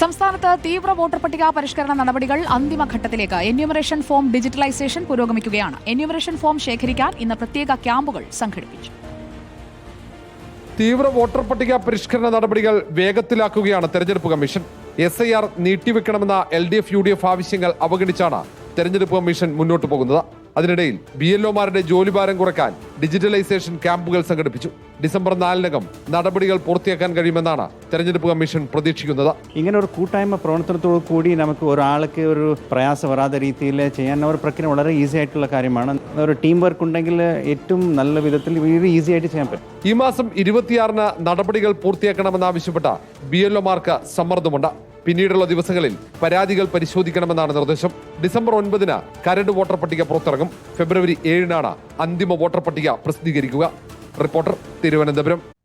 സംസ്ഥാനത്ത് തീവ്ര വോട്ടർ പട്ടിക പരിഷ്കരണ നടപടികൾ അന്തിമഘട്ടത്തിലേക്ക് എന്യൂമറേഷൻ ഫോം ഡിജിറ്റലൈസേഷൻ പുരോഗമിക്കുകയാണ്. എന്യൂമറേഷൻ ഫോം ശേഖരിക്കാൻ ഇന്ന് പ്രത്യേക ക്യാമ്പുകൾ സംഘടിപ്പിച്ചു. തീവ്ര വോട്ടർ പട്ടിക പരിഷ്കരണ നടപടികൾ വേഗത്തിലാക്കുകയാണ് തെരഞ്ഞെടുപ്പ് commission. S I R നീട്ടിവെക്കണമെന്ന L D F U D F ആവശ്യങ്ങൾ അവഗണിച്ചാണ് തെരഞ്ഞെടുപ്പ് കമ്മീഷൻ മുന്നോട്ട് പോകുന്നത്. അതിനിടയിൽ ബി എൽ ഒമാരുടെ ജോലിഭാരം കുറയ്ക്കാൻ ഡിജിറ്റലൈസേഷൻ ക്യാമ്പുകൾ സംഘടിപ്പിച്ചു. ഡിസംബർ നാലിനകം നടപടികൾ പൂർത്തിയാക്കാൻ കഴിയുമെന്നാണ് തെരഞ്ഞെടുപ്പ് കമ്മീഷൻ പ്രതീക്ഷിക്കുന്നത്. ഇങ്ങനെ ഒരു കൂട്ടായ്മ പ്രവർത്തനത്തോടു കൂടി നമുക്ക് ഒരാൾക്ക് ഒരു പ്രയാസം വരാത്ത രീതിയിൽ ചെയ്യാൻ ഒരു പ്രക്രിയ വളരെ ഈസി ആയിട്ടുള്ള കാര്യമാണ്. ഒരു ടീം വർക്ക് ഉണ്ടെങ്കിൽ ഏറ്റവും നല്ല വിധത്തിൽ വളരെ ഈസി ആയിട്ട് ചെയ്യാൻ പറ്റും. ഈ മാസം ഇരുപത്തിയാറിന് നടപടികൾ പൂർത്തിയാക്കണമെന്നാവശ്യപ്പെട്ട ബി എൽ ഒമാർക്ക് സമ്മർദ്ദമുണ്ട്. പിന്നീടുള്ള ദിവസങ്ങളിൽ പരാതികൾ പരിശോധിക്കണമെന്നാണ് നിർദ്ദേശം. ഡിസംബർ ഒൻപതിന് കരട് വോട്ടർ പട്ടിക പുറത്തിറങ്ങും. ഫെബ്രുവരി ഏഴിനാണ് അന്തിമ വോട്ടർ പട്ടിക പ്രസിദ്ധീകരിക്കുക. റിപ്പോർട്ടർ തിരുവനന്തപുരം.